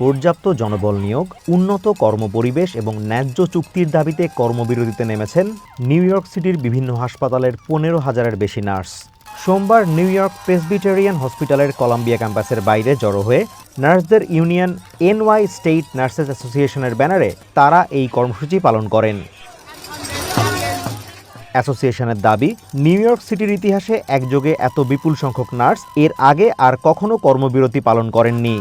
পর্যাপ্ত জনবল নিয়োগ, উন্নত কর্মপরিবেশ এবং ন্যায্য চুক্তির দাবিতে কর্মবিরতিতে নেমেছেন নিউ ইয়র্ক সিটির বিভিন্ন হাসপাতালের পনেরো হাজারের বেশি নার্স। সোমবার নিউ ইয়র্ক প্রেসবিটেরিয়ান হসপিটালের কলাম্বিয়া ক্যাম্পাসের বাইরে জড়ো হয়ে নার্সদের ইউনিয়ন এনওয়াই স্টেট নার্সেস অ্যাসোসিয়েশনের ব্যানারে তারা এই কর্মসূচি পালন করেন। অ্যাসোসিয়েশনের দাবি, নিউ ইয়র্ক সিটির ইতিহাসে একযোগে এত বিপুল সংখ্যক নার্স, এর আগে আর কখনো কর্মবিরতি পালন করেননি।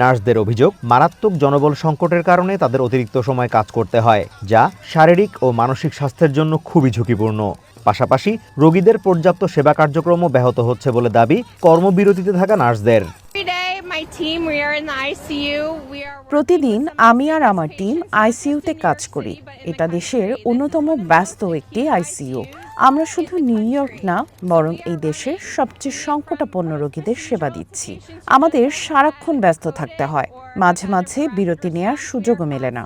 নার্সদের অভিযোগ, মারাত্মক জনবল সংকটের কারণে তাদের অতিরিক্ত সময় কাজ করতে হয়, যা শারীরিক ও মানসিক স্বাস্থ্যের জন্য খুবই ঝুঁকিপূর্ণ। পাশাপাশি রোগীদের পর্যাপ্ত সেবা কার্যক্রমও ব্যাহত হচ্ছে বলে দাবি কর্মবিরতিতে থাকা নার্সদের। প্রতিদিন আমি আর আমার টিম আইসিইউতে কাজ করি। এটা দেশের অন্যতম ব্যস্ত একটি আইসিইউ আমরা শুধু নিউ ইয়র্ক না বরং এই দেশের সবচেয়ে সংকটাপন্ন রোগীদের সেবা দিচ্ছি। আমাদের সারাক্ষণ ব্যস্ত থাকতে হয়। মাঝে মাঝে বিরতি নেওয়ার সুযোগও মেলে না.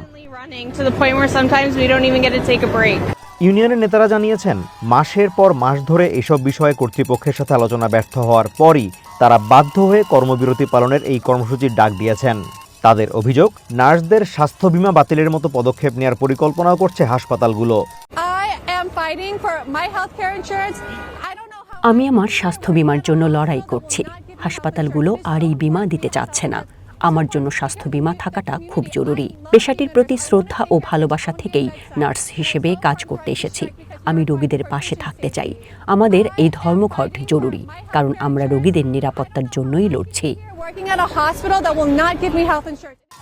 ইউনিয়নের নেতারা জানিয়েছেন মাসের পর মাস ধরে এসব বিষয়ে কর্তৃপক্ষের সাথে আলোচনা ব্যর্থ হওয়ার পরই তারা বাধ্য হয়ে কর্মবিরতি পালনের এই কর্মসূচির ডাক দিয়েছেন। তাদের অভিযোগ নার্সদের স্বাস্থ্য বিমা বাতিলের মতো পদক্ষেপ নেওয়ার পরিকল্পনাও করছে হাসপাতালগুলো. আমি আমার স্বাস্থ্য বিমার জন্য লড়াই করছি। হাসপাতালগুলো আর এই বিমা দিতে চাচ্ছে না। আমার জন্য স্বাস্থ্য বিমা থাকাটা খুব জরুরি। পেশাটির প্রতি শ্রদ্ধা ও ভালোবাসা থেকেই নার্স হিসেবে কাজ করতে এসেছি। আমি রোগীদের পাশে থাকতে চাই। আমাদের এই ধর্মঘট জরুরি, কারণ আমরা রোগীদের নিরাপত্তার জন্যই লড়ছি.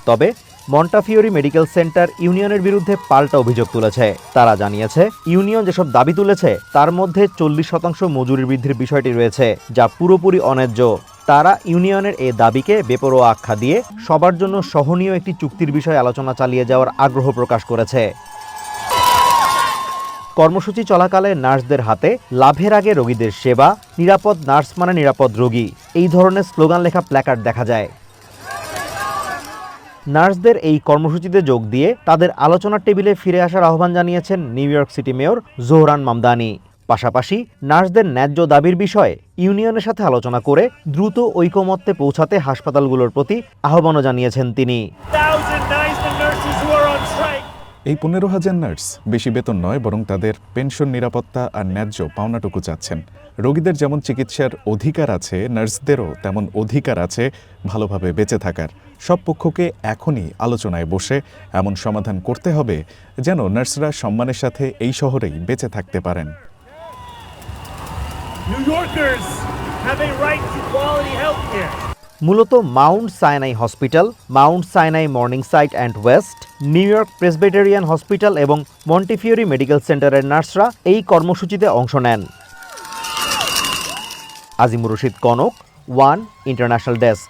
তবে মন্টাফিওরি মেডিকেল সেন্টার ইউনিয়নের বিরুদ্ধে পাল্টা অভিযোগ তুলেছে। তারা জানিয়েছে, ইউনিয়ন যেসব দাবি তুলেছে, তার মধ্যে চল্লিশ শতাংশ মজুরি বৃদ্ধির বিষয়টি রয়েছে, যা পুরোপুরি অন্যায্য। তারা ইউনিয়নের এ দাবিকে বেপরোয়া আখ্যা দিয়ে সবার জন্য সহনীয় একটি চুক্তির বিষয়ে আলোচনা চালিয়ে যাওয়ার আগ্রহ প্রকাশ করেছে। কর্মসূচি চলাকালে নার্সদের হাতে লাভের আগে রোগীদের সেবা, নিরাপদ নার্স মানে নিরাপদ রোগী। এই ধরনের স্লোগান লেখা প্ল্যাকার্ড দেখা যায়। নার্সদের এই কর্মসূচিতে যোগ দিয়ে তাদের আলোচনার টেবিলে ফিরে আসার আহ্বান জানিয়েছেন New York city mayor Zohran Mamdani. পাশাপাশি নার্সদের ন্যায্য দাবির বিষয়ে ইউনিয়নের সাথে আলোচনা করে দ্রুত ঐকমত্যে পৌঁছাতে হাসপাতালগুলোর প্রতি আহ্বানও জানিয়েছেন তিনি। এই পনেরো হাজার নার্স বেশি বেতন নয়, বরং তাদের পেনশন নিরাপত্তা আর ন্যায্য পাওনাটুকু চাচ্ছেন। রোগীদের যেমন চিকিৎসার অধিকার আছে, নার্সদেরও তেমন অধিকার আছে ভালোভাবে বেঁচে থাকার। সব পক্ষকে এখনই আলোচনায় বসে এমন সমাধান করতে হবে যেন নার্সরা সম্মানের সাথে এই শহরেই বেঁচে থাকতে পারেন। New Yorkers have a right to quality health care. মূলত Mount Sinai hospital, Mount Sinai Morningside and west, New York Presbyterian hospital এবং মন্টিফিওরি মেডিকেল সেন্টারের নার্সরা এই কর্মসূচিতে অংশ নেন। Azimur Rashid Konok, one international desk.